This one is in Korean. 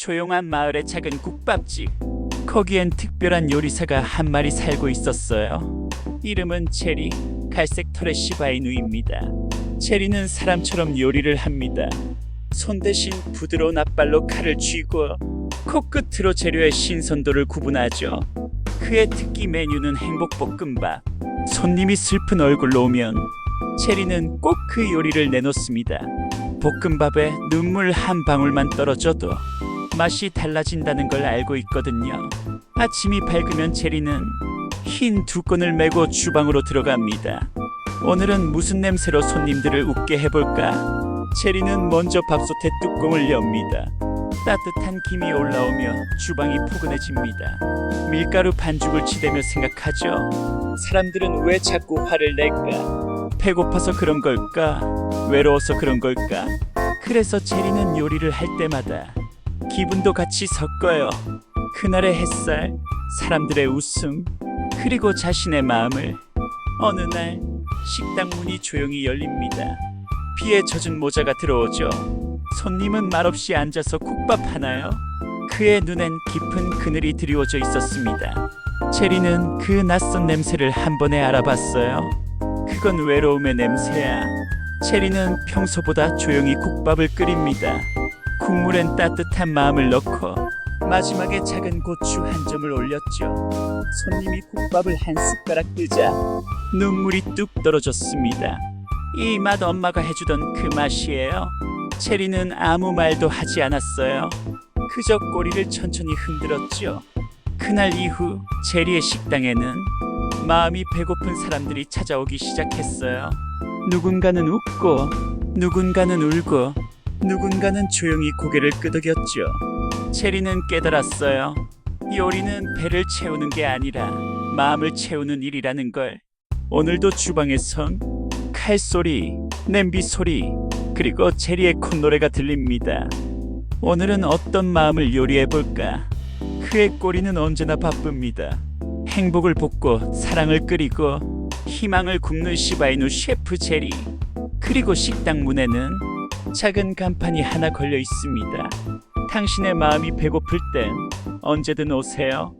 조용한 마을의 작은 국밥집. 거기엔 특별한 요리사가 한 마리 살고 있었어요. 이름은 체리, 갈색 털의 시바이누입니다. 체리는 사람처럼 요리를 합니다. 손 대신 부드러운 앞발로 칼을 쥐고 코끝으로 재료의 신선도를 구분하죠. 그의 특기 메뉴는 행복볶음밥. 손님이 슬픈 얼굴로 오면 체리는 꼭 그 요리를 내놓습니다. 볶음밥에 눈물 한 방울만 떨어져도 맛이 달라진다는 걸 알고 있거든요. 아침이 밝으면 체리는 흰 두건을 메고 주방으로 들어갑니다. 오늘은 무슨 냄새로 손님들을 웃게 해볼까? 체리는 먼저 밥솥의 뚜껑을 엽니다. 따뜻한 김이 올라오며 주방이 포근해집니다. 밀가루 반죽을 치대며 생각하죠. 사람들은 왜 자꾸 화를 낼까? 배고파서 그런 걸까? 외로워서 그런 걸까? 그래서 체리는 요리를 할 때마다 기분도 같이 섞어요. 그날의 햇살, 사람들의 웃음, 그리고 자신의 마음을 어느 날 식당 문이 조용히 열립니다. 비에 젖은 모자가 들어오죠. 손님은 말없이 앉아서 국밥 하나요. 그의 눈엔 깊은 그늘이 드리워져 있었습니다. 체리는 그 낯선 냄새를 한 번에 알아봤어요. 그건 외로움의 냄새야. 체리는 평소보다 조용히 국밥을 끓입니다. 국물엔 따뜻한 마음을 넣고 마지막에 작은 고추 한 점을 올렸죠. 손님이 국밥을 한 숟가락 뜨자 눈물이 뚝 떨어졌습니다. 이 맛 엄마가 해주던 그 맛이에요. 체리는 아무 말도 하지 않았어요. 그저 꼬리를 천천히 흔들었죠. 그날 이후 체리의 식당에는 마음이 배고픈 사람들이 찾아오기 시작했어요. 누군가는 웃고, 누군가는 울고, 누군가는 조용히 고개를 끄덕였죠. 체리는 깨달았어요. 요리는 배를 채우는 게 아니라 마음을 채우는 일이라는 걸. 오늘도 주방에선 칼소리, 냄비 소리, 그리고 체리의 콧노래가 들립니다. 오늘은 어떤 마음을 요리해 볼까? 그의 꼬리는 언제나 바쁩니다. 행복을 볶고 사랑을 끓이고 희망을 굽는 시바이누 셰프 제리. 그리고 식당 문에는 작은 간판이 하나 걸려 있습니다. 당신의 마음이 배고플 땐 언제든 오세요.